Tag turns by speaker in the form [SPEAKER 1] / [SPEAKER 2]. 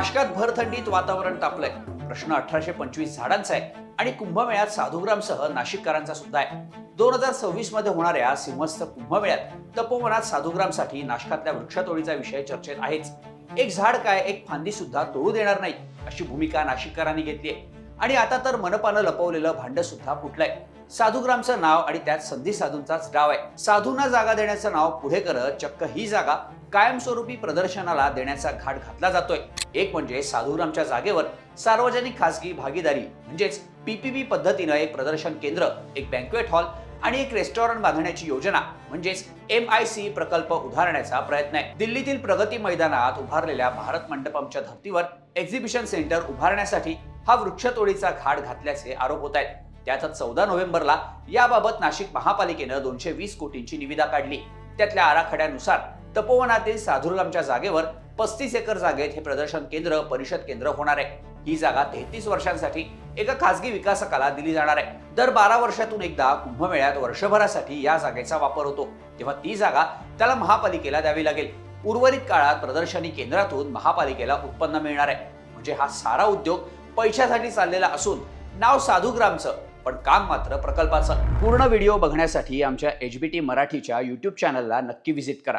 [SPEAKER 1] नाशकात भर थंडीत वातावरण तापलंय. प्रश्न अठराशे पंचवीस झाडांचा आहे आणि कुंभमेळ्यात साधुग्रामसह नाशिककरांचा सुद्धा आहे. दोन हजार सव्वीसमध्ये होणाऱ्या सिंहस्थ कुंभमेळ्यात तपोवनात साधुग्रामसाठी नाशकातल्या वृक्षतोडीचा विषय चर्चेत आहेच. एक झाड काय एक फांदी सुद्धा तोडू देणार नाही अशी भूमिका नाशिककरांनी घेतली आहे आणि आता तर मनपानं लपवलेलं भांड सुद्धा फुटलंय. साधुग्रामचं नाव आणि त्यात संधी साधूंचाच डाव आहे. साधूंना जागा देण्याचं नाव पुढे करत चक्क ही जागा कायमस्वरूपी प्रदर्शनाला देण्याचा घाट घातला जातोय. एक म्हणजे साधुग्रामच्या जागेवर सार्वजनिक खासगी भागीदारी म्हणजेच पीपीपी पद्धतीनं एक प्रदर्शन केंद्र एक बँक्वेट हॉल आणि एक रेस्टॉरंट बांधण्याची योजना म्हणजेच एम आय सी प्रकल्प उभारण्याचा प्रयत्न आहे. दिल्लीतील प्रगती मैदानात उभारलेल्या भारत मंडपमच्या धर्तीवर एक्झिबिशन सेंटर उभारण्यासाठी हा वृक्षतोडीचा घाट घातल्याचे आरोप होत आहेत. त्यातच चौदा नोव्हेंबरला याबाबत नाशिक महापालिकेनं दोनशे वीस कोटींची निविदा काढली. त्यातल्या आराखड्यानुसार तपोवनातील साधुरगामच्या जागेवर पस्तीस एकर जागेत हे प्रदर्शन केंद्र परिषद केंद्र होणार आहे. ही जागा तेहतीस वर्षांसाठी एका खासगी विकासकाला दिली जाणार आहे. दर बारा वर्षातून एकदा कुंभमेळ्यात वर्षभरासाठी या जागेचा वापर होतो. तेव्हा ती जागा त्याला महापालिकेला द्यावी लागेल. उर्वरित काळात प्रदर्शनी केंद्रातून महापालिकेला उत्पन्न मिळणार आहे. म्हणजे हा सारा उद्योग पैशासाठी चाललेला असून नाव साधुग्रामचं पण काम मात्र प्रकल्पाचं. पूर्ण व्हिडिओ बघण्यासाठी आमच्या एच बी टी मराठीच्या यूट्यूब चॅनलला नक्की व्हिजिट करा.